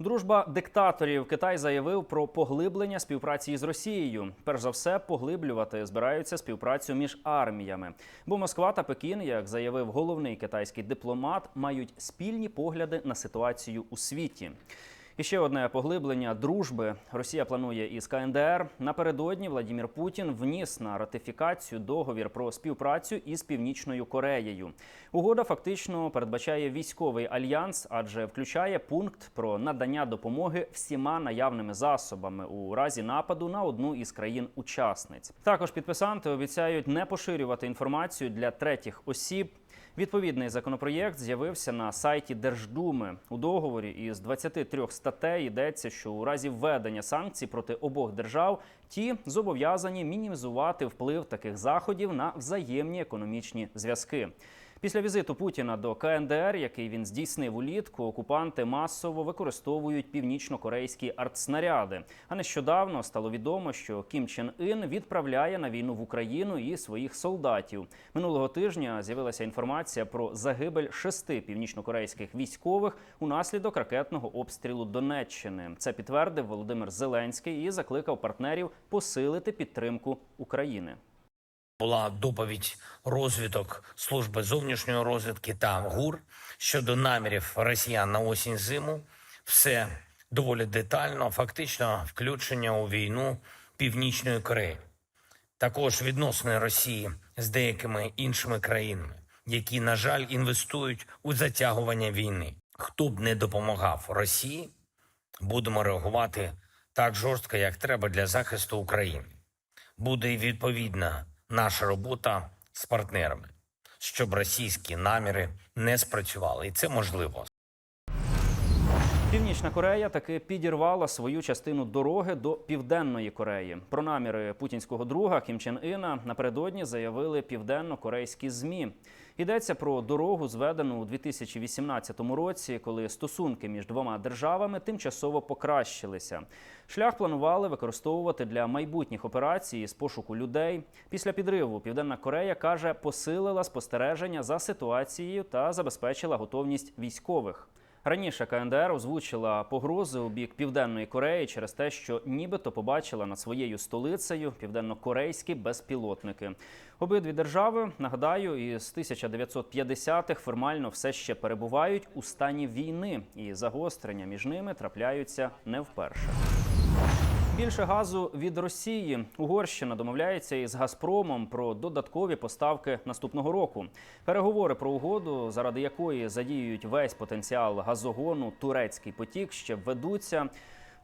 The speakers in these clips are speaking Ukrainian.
Дружба диктаторів Китай заявив про поглиблення співпраці з Росією. Перш за все, поглиблювати збираються співпрацю між арміями. Бо Москва та Пекін, як заявив головний китайський дипломат, мають спільні погляди на ситуацію у світі. І ще одне поглиблення дружби. Росія планує із КНДР. Напередодні Владімір Путін вніс на ратифікацію договір про співпрацю із Північною Кореєю. Угода фактично передбачає військовий альянс, адже включає пункт про надання допомоги всіма наявними засобами у разі нападу на одну із країн-учасниць. Також підписанти обіцяють не поширювати інформацію для третіх осіб. Відповідний законопроєкт з'явився на сайті Держдуми. У договорі із 23 статей йдеться, що у разі введення санкцій проти обох держав ті зобов'язані мінімізувати вплив таких заходів на взаємні економічні зв'язки. Після візиту Путіна до КНДР, який він здійснив улітку, окупанти масово використовують північно-корейські артснаряди. А нещодавно стало відомо, що Кім Чен Ін відправляє на війну в Україну і своїх солдатів. Минулого тижня з'явилася інформація про загибель шести північно-корейських військових унаслідок ракетного обстрілу Донеччини. Це підтвердив Володимир Зеленський і закликав партнерів посилити підтримку України. Була доповідь розвідок служби зовнішньої розвідки та ГУР щодо намірів росіян на осінь зиму. Все доволі детально, фактично включення у війну Північної Кореї. Також відносини Росії з деякими іншими країнами, які, на жаль, інвестують у затягування війни. Хто б не допомагав Росії, будемо реагувати так жорстко, як треба для захисту України. Буде відповідна наша робота з партнерами, щоб російські наміри не спрацювали, і це можливо. Північна Корея таки підірвала свою частину дороги до південної Кореї. Про наміри путінського друга Кім Чен Іна напередодні заявили південно-корейські змі. Йдеться про дорогу, зведену у 2018 році, коли стосунки між двома державами тимчасово покращилися. Шлях планували використовувати для майбутніх операцій з пошуку людей. Після підриву Південна Корея каже, посилила спостереження за ситуацією та забезпечила готовність військових. Раніше КНДР озвучила погрози у бік Південної Кореї через те, що нібито побачила над своєю столицею південно-корейські безпілотники. Обидві держави, нагадаю, із 1950-х формально все ще перебувають у стані війни, і загострення між ними трапляються не вперше. Більше газу від Росії Угорщина домовляється із Газпромом про додаткові поставки наступного року. Переговори про угоду, заради якої задіюють весь потенціал газогону турецький потік, ще ведуться.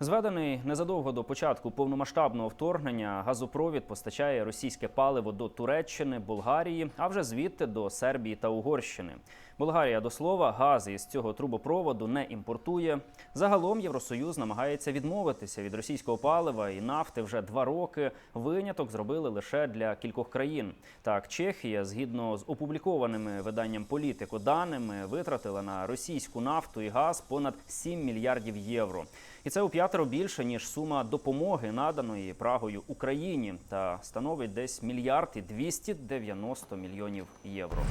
Зведений незадовго до початку повномасштабного вторгнення газопровід постачає російське паливо до Туреччини, Болгарії, а вже звідти до Сербії та Угорщини. Болгарія до слова газ із цього трубопроводу не імпортує. Загалом Євросоюз намагається відмовитися від російського палива і нафти вже два роки. Виняток зробили лише для кількох країн. Так, Чехія, згідно з опублікованими виданням політику даними, витратила на російську нафту і газ понад 7 мільярдів євро. І це у п'ятеро більше ніж сума допомоги наданої Прагою Україні, та становить десь мільярд і 290 мільйонів євро.